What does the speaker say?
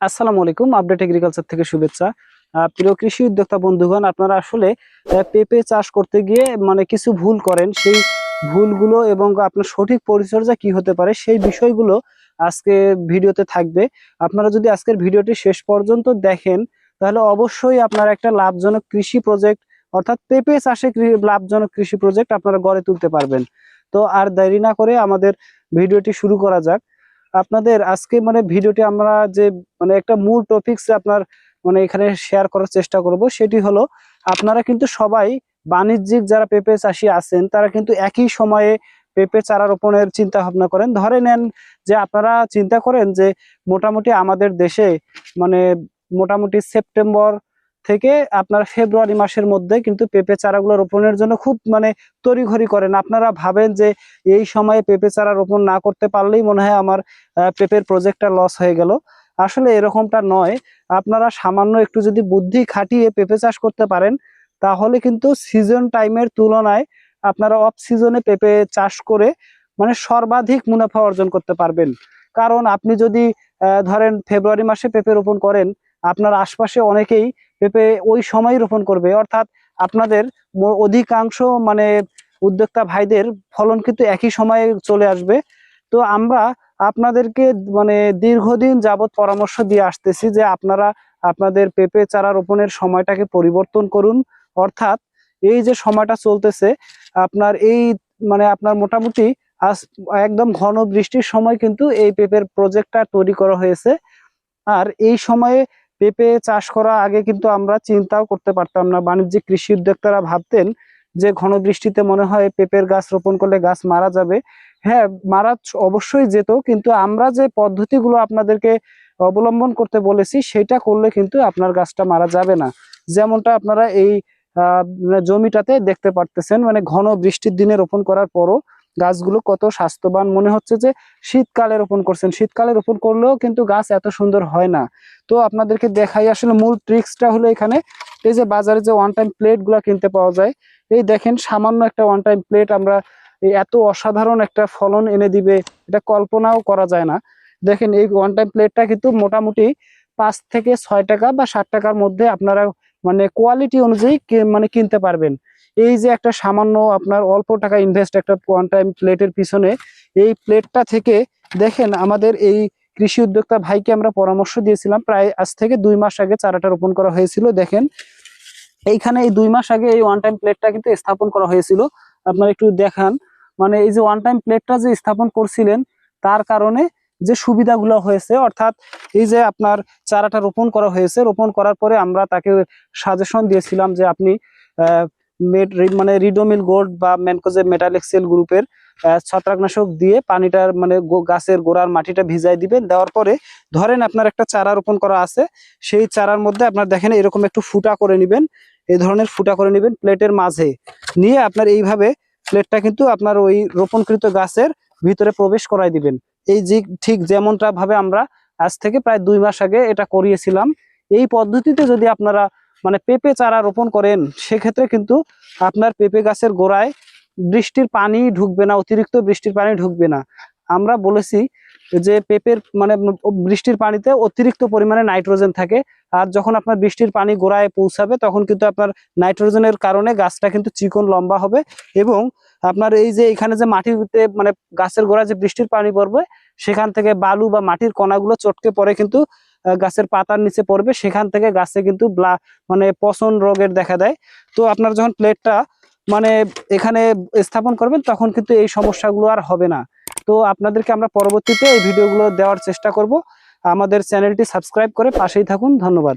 আসসালামু আলাইকুম update agriculture থেকে শুভেচ্ছা। প্রিয় কৃষি উদ্যোক্তা বন্ধুগণ, আপনারা আসলে পেঁপে চাষ করতে গিয়ে মানে কিছু ভুল করেন, সেই ভুলগুলো এবং আপনার সঠিক পরিচর্যা কি হতে পারে, সেই বিষয়গুলো আজকে ভিডিওতে থাকবে। আপনারা যদি আজকের ভিডিওটি শেষ পর্যন্ত দেখেন, তাহলে অবশ্যই আপনার একটা লাভজনক কৃষি প্রজেক্ট অর্থাৎ পেঁপে চাষে লাভজনক কৃষি প্রজেক্ট আপনারা গড়ে তুলতে পারবেন। তো আর দেরি না করে আমাদের ভিডিওটি শুরু করা যাক। আপনাদের আজকে মানে ভিডিওটি আমরা যে মানে একটা মূল টপিকস আপনার মানে এখানে শেয়ার করার চেষ্টা করব, সেটি হলো আপনারা কিন্তু সবাই বাণিজ্যিক যারা পেঁপে চাষি আছেন, তারা কিন্তু একই সময়ে পেঁপে চারা রোপণের চিন্তা ভাবনা করেন। ধরে নেন যে আপনারা চিন্তা করেন যে মোটামুটি আমাদের দেশে মানে মোটামুটি সেপ্টেম্বর থেকে আপনার ফেব্রুয়ারি মাসের মধ্যে কিন্তু পেঁপে চারাগুলো রোপণের জন্য খুব মানে তড়িঘড়ি করেন। আপনারা ভাবেন যে এই সময়ে পেঁপে চারা রোপণ না করতে পারলেই মনে হয় আমার পেঁপের প্রজেক্টটা লস হয়ে গেল। আসলে এরকমটা নয়। আপনারা সামান্য একটু যদি বুদ্ধি খাটিয়ে পেঁপে চাষ করতে পারেন, তাহলে কিন্তু সিজন টাইমের তুলনায় আপনারা অফ সিজনে পেঁপে চাষ করে মানে সর্বাধিক মুনাফা অর্জন করতে পারবেন। কারণ আপনি যদি ধরেন ফেব্রুয়ারি মাসে পেঁপে রোপণ করেন, আপনার আশপাশে অনেকেই পেঁপে ওই সময় রোপণ করবে। অর্থাৎ আপনাদের অধিকাংশ মানে উদ্যোক্তা ভাইদের ফলন কিন্তু একই সময়ে চলে আসবে। তো আমরা আপনাদেরকে মানে দীর্ঘদিন যাবত পরামর্শ দিয়ে আসতেছি যে আপনারা আপনাদের পেঁপে চারা রোপণের সময়টাকে পরিবর্তন করুন। অর্থাৎ এই যে সময়টা চলতেছে, আপনার এই মানে আপনার মোটামুটি আজ একদম ঘন বৃষ্টির সময় কিন্তু এই পেঁপের প্রজেক্টটা তৈরি করা হয়েছে। আর এই সময়ে পেঁপে চাষ করা আগে কিন্তু আমরা চিন্তাও করতে পারতাম না। বাণিজ্যিক কৃষি উদ্যোক্তারা ভাবতেন যে ঘন বৃষ্টিতে মনে হয় পেঁপের গাছ রোপণ করলে গাছ মারা যাবে। হ্যাঁ মারা অবশ্যই যেত, কিন্তু আমরা যে পদ্ধতিগুলো আপনাদেরকে অবলম্বন করতে বলেছি, সেটা করলে কিন্তু আপনার গাছটা মারা যাবে না। যেমনটা আপনারা এই জমিটাতে দেখতে পারতেছেন মানে ঘন বৃষ্টির দিনে রোপণ করার পরও গাছগুলো কত স্বাস্থ্যবান। মনে হচ্ছে যে শীতকালে রোপণ করছেন। শীতকালে রোপণ করলেও কিন্তু গাছ এত সুন্দর হয় না। তো আপনাদেরকে দেখাই আসলে মূল ট্রিক্সটা হলো এখানে। এই যে বাজারে যে ওয়ান টাইম প্লেটগুলা কিনতে পাওয়া যায়, এই দেখেন সামান্য একটা ওয়ান টাইম প্লেট আমরা এত অসাধারণ একটা ফলন এনে দিবে, এটা কল্পনাও করা যায় না। দেখেন এই ওয়ান টাইম প্লেটটা কিন্তু মোটামুটি পাঁচ থেকে ছয় টাকা বা ষাট টাকার মধ্যে আপনারা মানে কোয়ালিটি অনুযায়ী মানে কিনতে পারবেন। এই যে একটা সামান্য আপনার অল্প টাকা ইনভেস্ট একটা ওয়ান টাইম প্লেটের পিছনে, এই প্লেটটা থেকে দেখেন আমাদের এই কৃষি উদ্যোক্তা ভাইকে আমরা পরামর্শ দিয়েছিলাম, প্রায় আজ থেকে দুই মাস আগে চারাটা রোপণ করা হয়েছিল। দেখেন, এইখানে এই দুই মাস আগে এই ওয়ান টাইম প্লেটটা কিন্তু স্থাপন করা হয়েছিল। আপনারা একটু দেখান মানে এই যে ওয়ান টাইম প্লেটটা যে স্থাপন করছিলেন, তার কারণে যে সুবিধাগুলো হয়েছে, অর্থাৎ এই যে আপনার চারাটা রোপণ করা হয়েছে, রোপণ করার পরে আমরা তাকে সাজেশন দিয়েছিলাম যে আপনি মানে রিডোমিল গোল্ড বা ম্যানকোজে মেটাল এক্সেল গ্রুপের ছত্রাকনাশক দিয়ে পানিটার মানে গাছের গোড়ার মাটিটা ভিজাই দিবেন। দেওয়ার পরে ধরেন আপনার একটা চারা রোপণ করা আছে, সেই চারার মধ্যে আপনার দেখেন এরকম একটু ফুটা করে নেবেন, এই ধরনের ফুটা করে নেবেন প্লেটের মাঝে। নিয়ে আপনার এইভাবে প্লেটটা কিন্তু আপনার ওই রোপণকৃত গাছের ভিতরে প্রবেশ করাই দিবেন। এই যে ঠিক যেমনটা ভাবে আমরা আজ থেকে প্রায় দুই মাস আগে এটা করিয়েছিলাম। এই পদ্ধতিতে যদি আপনারা মানে পেঁপে চারা রোপণ করেন, সেক্ষেত্রে কিন্তু আপনার পেঁপে গাছের গোড়ায় বৃষ্টির পানি ঢুকবে না, অতিরিক্ত বৃষ্টির পানি ঢুকবে না। আমরা বলেছি যে পেঁপের মানে বৃষ্টির পানিতে অতিরিক্ত পরিমাণে নাইট্রোজেন থাকে, আর যখন আপনার বৃষ্টির পানি গোড়ায় পৌঁছাবে, তখন কিন্তু আপনার নাইট্রোজেনের কারণে গাছটা কিন্তু চিকন লম্বা হবে এবং আপনার এই যে এখানে যে মাটিতে মানে গাছের গোড়ায় যে বৃষ্টির পানি পড়বে, সেখান থেকে বালু বা মাটির কণাগুলো চটকে পড়ে কিন্তু গাছের পাতার নিচে পড়বে, সেখান থেকে গাছে কিন্তু মানে পচন রোগের দেখা দেয়। তো আপনার যখন প্লেটটা মানে এখানে স্থাপন করবেন, তখন কিন্তু এই সমস্যাগুলো আর হবে না। তো আপনাদেরকে আমরা পরবর্তীতে এই ভিডিওগুলো দেওয়ার চেষ্টা করব। আমাদের চ্যানেলটি সাবস্ক্রাইব করে পাশেই থাকুন। ধন্যবাদ।